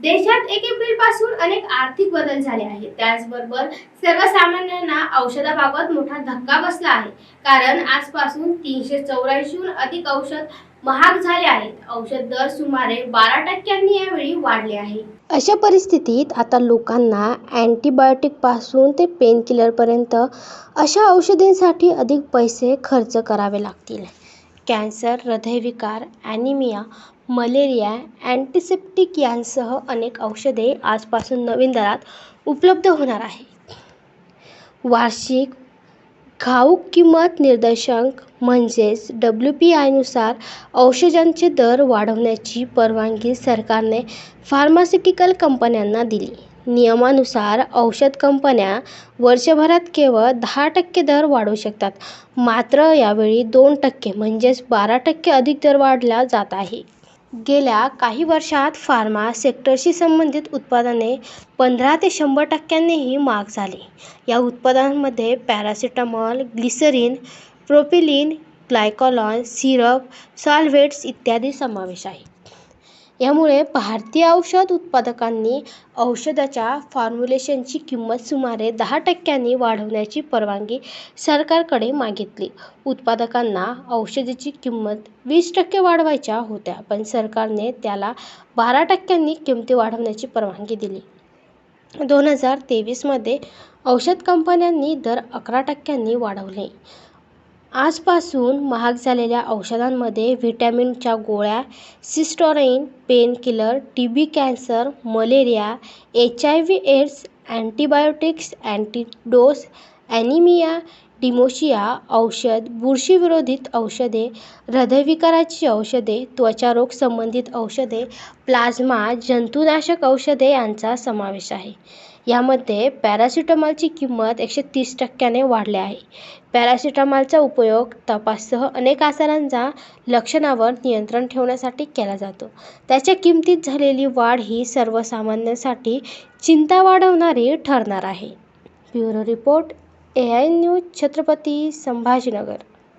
देशात एक एप्रिलपासून अनेक आर्थिक बदल झाले आहेत. त्याचबरोबर सर्वसामान्यांना औषधाबाबत मोठा धक्का बसला आहे. कारण आजपासून तीनशे चौऱ्याऐंशीहून अधिक औषध महाग झाले आहेत. औषध दर सुमारे बारा टक्क्यांनी यावेळी वाढले आहे. अशा परिस्थितीत आता लोकांना अँटीबायोटिकपासून ते पेनकिलरपर्यंत अशा औषधींसाठी अधिक पैसे खर्च करावे लागतील. कॅन्सर हृदयविकार ॲनिमिया मलेरिया अँटिसेप्टिक यांसह अनेक औषधे आजपासून नवीन दरात उपलब्ध होणार आहे. वार्षिक घाऊक किंमत निर्देशांक म्हणजेच डब्ल्यू पी आयनुसार औषधांचे दर वाढवण्याची परवानगी सरकारने फार्मास्युटिकल कंपन्यांना दिली. नियमानुसार औषध कंपन्या वर्षभरात केवळ दहा टक्के दर वाढवू शकतात. मात्र यावेळी दोन टक्के म्हणजेच बारा टक्के अधिक दर वाढला जात आहे. गेल्या काही वर्षात फार्मा सेक्टरशी संबंधित उत्पादने पंधरा ते शंभर टक्क्यांनीही महाग झाली. या उत्पादनांमध्ये पॅरासिटामॉल ग्लिसरीन प्रोपिलिन ग्लायकॉलॉन सिरप सॉल्व्हेट्स इत्यादी समावेश आहे. यामुळे भारतीय औषध उत्पादकांनी औषधाच्या फॉर्म्युलेशनची किंमत सुमारे दहा टक्क्यांनी वाढवण्याची परवानगी सरकारकडे मागितली. उत्पादकांना औषधाची किंमत वीस टक्के वाढवायच्या होत्या पण सरकारने त्याला बारा टक्क्यांनी किमती वाढवण्याची परवानगी दिली. दोन हजार तेवीसमध्ये औषध कंपन्यांनी दर अकरा टक्क्यांनी वाढवले. आजपासून महाग झालेल्या औषधांमध्ये व्हिटॅमिनच्या गोळ्या सिस्टोराइन painkiller T B cancer malaria H I V AIDS antibiotics अँटीडोस anaemia डिमोशिया औषध बुरशीविरोधित औषधे हृदयविकाराची औषधे त्वचारोग संबंधित औषधे प्लाझ्मा जंतुनाशक औषधे यांचा समावेश आहे. यामध्ये पॅरासिटामॉलची किंमत एकशे तीस टक्क्याने वाढली आहे. पॅरासिटामॉलचा उपयोग तपाससह अनेक आजारांचा लक्षणावर नियंत्रण ठेवण्यासाठी केला जातो. त्याच्या किमतीत झालेली वाढ ही सर्वसामान्यांसाठी चिंता वाढवणारी ठरणार आहे. Bureau report A I news Chhatrapati Sambhajinagar.